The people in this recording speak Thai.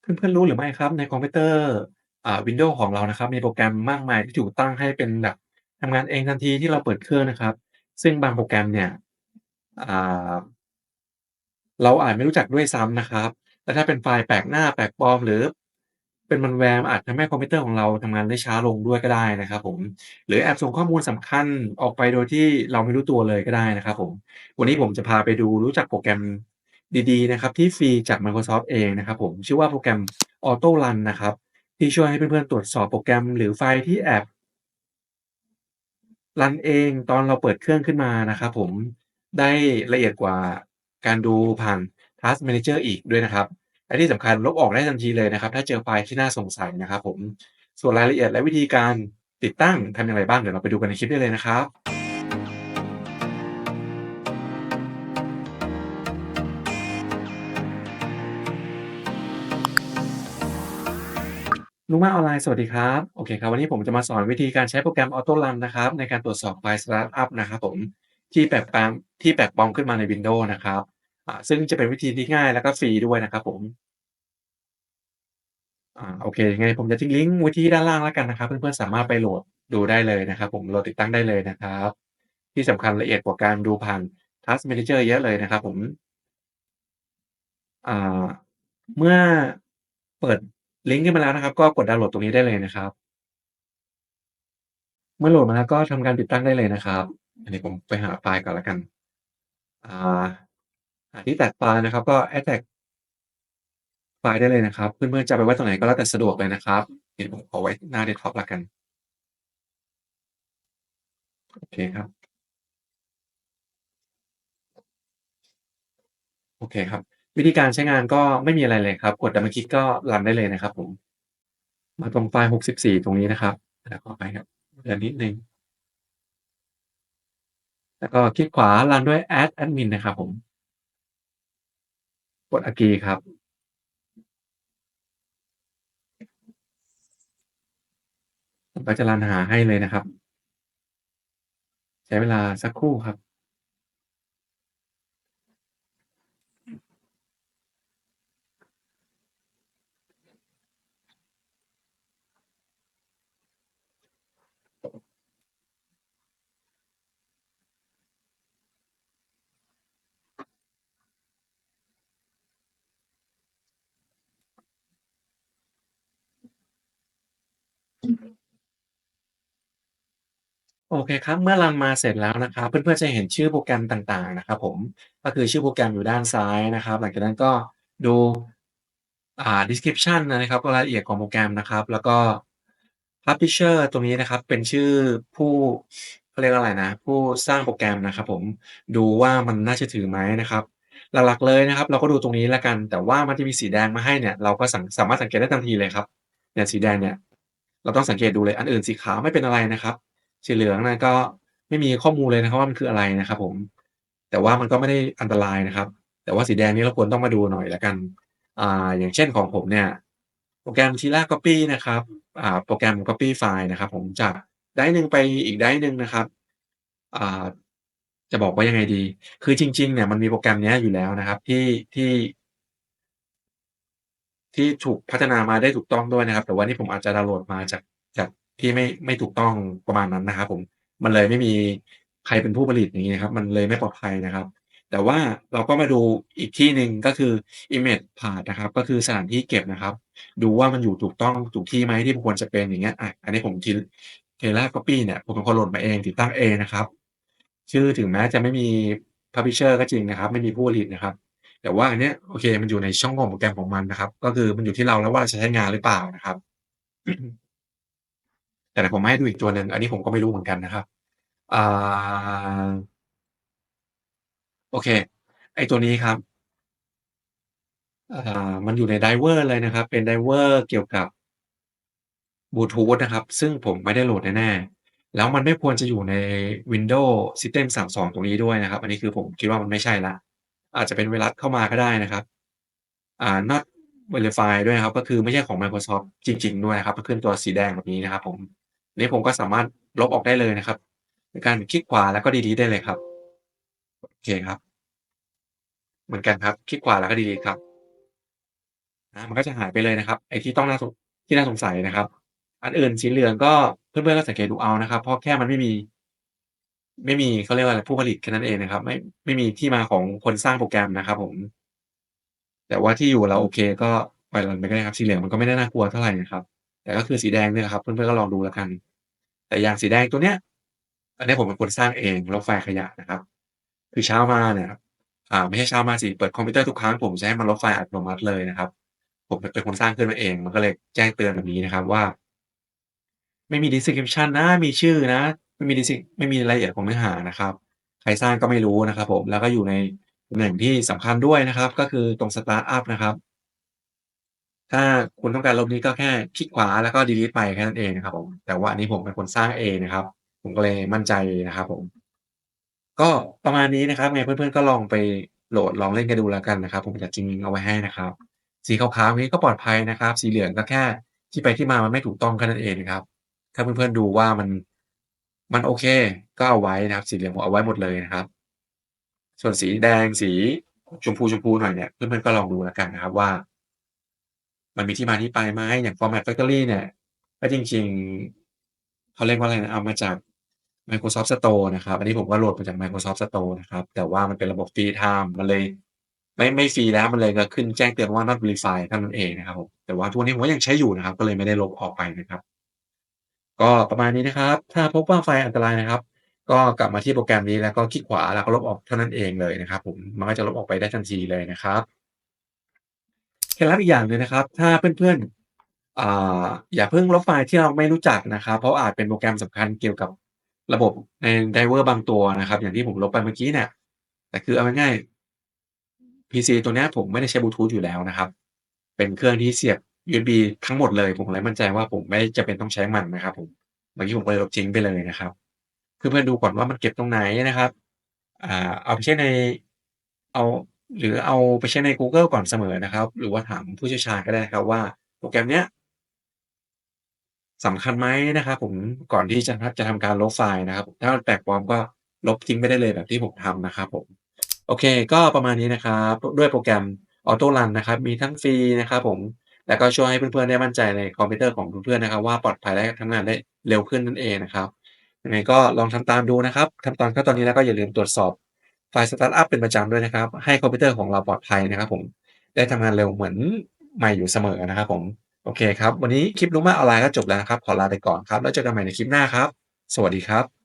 เพื่อน ๆ รู้หรือไม่ครับ ในคอมพิวเตอร์ อ่า Windows ของเรานะครับ มีโปรแกรมมากมายที่ถูกตั้งให้เป็นแบบทำงานเองทันทีที่เราเปิดเครื่องนะครับ ซึ่งบางโปรแกรมเนี่ย อ่า เราอาจไม่รู้จักด้วยซ้ำนะครับ และถ้าเป็นไฟล์แปลกหน้า แปลกปลอม หรือเป็น malware อาจทำให้คอมพิวเตอร์ของเราทำงานได้ช้าลงด้วยก็ได้นะครับผม หรือแอบส่งข้อมูลสำคัญออกไปโดยที่เราไม่รู้ตัวเลยก็ได้นะครับผม วันนี้ผมจะพาไปดู รู้จักโปรแกรม ดีๆนะครับที่ฟรีจาก Microsoft เองนะครับผมชื่อว่าโปรแกรม Auto Run นะครับ ที่ช่วยให้เพื่อนๆตรวจสอบโปรแกรมหรือไฟล์ที่แอบรันเองตอนเราเปิดเครื่องขึ้นมานะครับผมได้ละเอียดกว่าการดูผ่าน Task Manager อีกด้วยนะครับและที่สำคัญลบออกได้ทันทีเลยนะครับ ถ้าเจอไฟล์ที่น่าสงสัยนะครับผมส่วนรายละเอียดและวิธีการติดตั้งทำอย่างไรบ้างเดี๋ยวเราไปดูกันในคลิปได้เลยนะครับ ลุงมาออนไลน์สวัสดีครับ โอเคครับ วันนี้ผมจะมาสอนวิธีการใช้โปรแกรม Auto Run นะครับ ในการตรวจสอบไฟล์ Startup นะครับผมที่แปลกปลอมที่แปลกปลอมขึ้นมาใน Windows นะครับอ่าซึ่งจะเป็นวิธีที่ง่ายแล้วก็ฟรีด้วยนะครับผมอ่าโอเคยังไงผมจะทิ้งลิงก์ไว้ที่ด้านล่างแล้วกันนะครับ เพื่อนๆสามารถไปโหลดดูได้เลยนะครับ ผมโหลดติดตั้งได้เลยนะครับ ที่สำคัญละเอียดกว่าการดูผ่าน Task Manager เยอะเลยนะครับ ผมอ่าเมื่อเปิด ลิงก์ขึ้นมาแล้วนะครับ ก็กดดาวน์โหลดตรงนี้ได้เลยนะครับ เมื่อโหลดมาแล้วก็ทำการติดตั้งได้เลยนะครับ อันนี้ผมไปหาไฟล์ก่อนล้วกันอ่าหาที่แท็กไฟล์นะครับ ก็ extract ไฟล์ได้เลยนะครับ เพื่อนๆจะไปไว้ตรงไหนก็แล้วแต่สะดวกเลยนะครับเดี๋ยวผมขอไว้หน้าเดสก์ท็อปล้วกันโอเคครับ โอเคครับ วิธีการใช้งานก็ไม่มีอะไรเลยครับ กดดับเบิลคลิกก็รันได้เลยนะครับผม มาตรงไฟล์ 64 ตรงนี้นะครับ แล้วขออภัยครับเดี๋ยวนิดนึง แล้วก็คลิกขวารันด้วย Add Admin นะครับผม กด Agree ครับก็จะรันหาให้เลยนะครับ ใช้เวลาสักครู่ครับ โอเคครับ เมื่อรันมาเสร็จแล้วนะครับ เพื่อน ๆ จะเห็นชื่อโปรแกรมต่าง ๆ นะครับผม ก็คือชื่อโปรแกรมอยู่ด้านซ้ายนะครับ หลังจากนั้นก็ดูอ่า description นะครับรายละเอียดของโปรแกรมนะครับ แล้วก็ publisher ตรงนี้นะครับเป็นชื่อผู้เขาเรียกว่าอะไรนะ ผู้สร้างโปรแกรมนะครับผมดูว่ามันน่าเชื่อถือไหมนะครับ หลักๆเลยนะครับ เราก็ดูตรงนี้แล้วกัน แต่ว่ามันจะมีสีแดงมาให้เนี่ย เราก็สังสามารถสังเกตได้ทันทีเลยครับเนี่ยสีแดงเนี่ย เราต้องสังเกตดูเลยอันอื่นสีขาวไม่เป็นอะไรนะครับ สีเหลืองนั่นก็ไม่มีข้อมูลเลยนะครับว่ามันคืออะไรนะครับ ผม แต่ว่ามันก็ไม่ได้อันตรายนะครับ แต่ว่าสีแดงนี้เราควรต้องมาดูหน่อยล้วกันอ่าอย่างเช่นของผมเนี่ย โปรแกรม Tila Copy นะครับอ่าโปรแกรม Copy ไฟล์นะครับ ผมจากไดรฟ์หนึ่งไปอีกไดรฟ์หนึ่งนะครับอ่าจะบอกว่ายังไงดี คือจริง ๆ เนี่ยมันมีโปรแกรมนี้อยู่แล้วนะครับ ที่ที่ที่ถูกพัฒนามาได้ถูกต้องด้วยนะครับ แต่ว่านี่ผมอาจจะดาวน์โหลดมาจากจาก ที่ไม่ไม่ถูกต้องประมาณนั้นนะครับ ผมมันเลยไม่มีใครเป็นผู้ผลิตอย่างงี้ครับ มันเลยไม่ปลอดภัยนะครับ แต่ว่าเราก็มาดูอีกที่หนึ่งก็คือ Image Path นะครับ ก็คือสถานที่เก็บนะครับ ดูว่ามันอยู่ถูกต้องถูกที่ไหมที่ควรจะเป็นอย่างเงี้ยอะอันนี้ผมที Tela Copy เนี่ยผมเป็นคนโหลดมาเองติดตั้งเองนะครับ ชื่อถึงแม้จะไม่มี Publisher ก็จริงนะครับ ไม่มีผู้ผลิตนะครับ แต่ว่าอันเนี้ยโอเค มันอยู่ในช่องของโปรแกรมของมันนะครับ ก็คือมันอยู่ที่เราแล้วว่าเราจะใช้งานหรือเปล่านะครับ แต่ผมให้ดูอีกตัวหนึ่งอันนี้ผมก็ไม่รู้เหมือนกันนะครับอ่าโอเค ไอ้ตัวนี้ครับอ่ามันอยู่ในไดเวอร์เลยนะครับ เป็นไดเวอร์เกี่ยวกับบลูทูธนะครับ ซึ่งผมไม่ได้โหลดแน่ๆแล้วมันไม่ควรจะอยู่ใน Windows System 32 ตรงนี้ด้วยนะครับ อันนี้คือผมคิดว่ามันไม่ใช่ล้วอาจจะเป็นไวรัสเข้ามาก็ได้นะครับ อ่า not verify ด้วยครับ ก็คือไม่ใช่ของ Microsoft จริง ๆ ด้วยนะครับมันขึ้นตัวสีแดงแบบนี้นะครับผม นี้ผมก็สามารถลบออกได้เลยนะครับโดยการคลิกขวาแล้วก็ delete ได้เลยครับโอเคครับ เหมือนกันครับ คลิกขวาแล้วก็ delete ครับอามันก็จะหายไปเลยนะครับ ไอ้ที่ต้องน่าสงที่น่าสงสัยนะครับ อันอื่นสีเหลืองก็เพื่อนๆก็สังเกตดูเอานะครับ เพราะแค่มันไม่มี ไม่มีเขาเรียกว่าอะไรผู้ผลิตแค่นั้นเองนะครับ ไม่ไม่มีที่มาของคนสร้างโปรแกรมนะครับ ผม แต่ว่าที่อยู่เราโอเค ก็ปล่อยรันไปก็ได้ครับสีเหลืองมันก็ไม่ได้น่ากลัวเท่าไหร่นะครับ แต่ก็คือสีแดงเนี่ยแหละครับ เพื่อนๆก็ลองดูแล้วกัน แต่ยางสีแดงตัวเนี้ย อันนี้ผมเป็นคนสร้างเองลบไฟขยะนะครับ คือเช้ามาเนี่ยอ่าไม่ใช่เช้ามาสิเปิดคอมพิวเตอร์ทุกครั้งผมจะให้มันลบไฟอัตโนมัติเลยนะครับ ผมเป็นคนสร้างขึ้นมาเอง มันก็เลยแจ้งเตือนแบบนี้นะครับว่า ไม่มี description นะ มีชื่อนะ ไม่มี descrip ไม่มีรายละเอียดของเนื้อหานะครับ ใครสร้างก็ไม่รู้นะครับ ผมแล้วก็อยู่ในตำแหน่งที่สำคัญด้วยนะครับ ก็คือตรงสตาร์ตอัปนะครับ ถ้าคุณต้องการลบนี้ก็แค่คลิกขวาแล้วก็ดีลีตไปแค่นั้นเองนะครับผม แต่ว่าอันนี้ผมเป็นคนสร้างเองนะครับ ผมก็เลยมั่นใจนะครับผม ก็ประมาณนี้นะครับไงเพื่อนๆก็ลองไปโหลดลองเล่นกันดูแล้วกันนะครับ ผมจะทิ้งลิงเอาไว้ให้นะครับ สีขาวๆนี้ก็ปลอดภัยนะครับ สีเหลืองก็แค่ที่ไปที่มามันไม่ถูกต้องแค่นั้นเองนะครับ ถ้าเพื่อนๆดูว่ามันมันโอเค ก็เอาไว้นะครับ สีเหลืองผมเอาไว้หมดเลยนะครับ ส่วนสีแดงสีชมพูๆหน่อยเนี่ยเพื่อนๆก็ลองดูแล้วกันนะครับว่า มันมีที่มาที่ไปไหมอย่าง Format Factory เนี่ย ก็จริง ๆ เขาเรียกว่าอะไรนะ เอามาจาก Microsoft Store นะครับ อันนี้ผมก็โหลดมาจาก Microsoft Store นะครับ แต่ว่ามันเป็นระบบฟรีไทม์มันเลยไม่ไม่ฟรีแล้วมันเลยจะขึ้นแจ้งเตือนว่า not verified เท่านั้นเองนะครับผมแต่ว่าทุกวันนี้ผมก็ยังใช้อยู่นะครับ ก็เลยไม่ได้ลบออกไปนะครับ ก็ประมาณนี้นะครับ ถ้าพบว่าไฟล์อันตรายนะครับ ก็กลับมาที่โปรแกรมนี้แล้วก็คลิกขวาแล้วก็ลบออกเท่านั้นเองเลยนะครับ ผมมันก็จะลบออกไปได้ทันทีเลยนะครับ ล็ดลับอีกอย่างหนึ่งนะครับ ถ้าเพื่อนๆอ่าอย่าเพิ่งลบไฟล์ที่เราไม่รู้จักนะครับ เพราะอาจเป็นโปรแกรมสำคัญเกี่ยวกับระบบในไดเวอร์บางตัวนะครับ อย่างที่ผมลบไปเมื่อกี้เนี่ยแต่คือเอาง่ายๆพีซีตัวนี้ผมไม่ได้ใช้บลูทูธอยู่แล้วนะครับ เป็นเครื่องที่เสียบ USB ทั้งหมดเลย ผมเลยมั่นใจว่าผมไม่จำเป็นต้องใช้มันนะครับ ผมเมื่อกี้ผมก็เลยลบทิ้งไปเลยนะครับเพื่อนๆดูก่อนว่ามันเก็บตรงไหนนะครับ อ่า เอาไปเช็กใน เอา หรือเอาไปเช็กในกูเกิลก่อนเสมอนะครับ หรือว่าถามผู้เชี่ยวชาญก็ได้ครับว่า โปรแกรมเนี้ยสำคัญไหมนะครับผมก่อนที่จะทจะทำการลบไฟล์นะครับ ถ้ามันแปลกปลอมก็ลบทิ้งไปได้เลยแบบที่ผมทำนะครับผมโอเค ก็ประมาณนี้นะครับด้วยโปรแกรม Auto Run นะครับ มีทั้งฟรีนะครับผมแล้วก็ช่วยให้เพื่อนๆได้มั่นใจในคอมพิวเตอร์ของเพื่อนๆนะครับ ว่าปลอดภัยและทำงานได้เร็วขึ้นนั่นเองนะครับยังไงก็ลองทำตามดูนะครับทำตามขั้นตอนนี้แล้วก็อย่าลืมตรวจสอบ ไฟล์สตาร์ทอัพเป็นประจำด้วยนะครับ ให้คอมพิวเตอร์ของเราปลอดภัยนะครับ ผมได้ทำงานเร็วเหมือนใหม่อยู่เสมอนะครับ ผมโอเคครับ วันนี้คลิปรู้มากออนไลน์ก็จบแล้วครับ ขอลาไปก่อนครับ แล้วเจอกันใหม่ในคลิปหน้าครับ สวัสดีครับ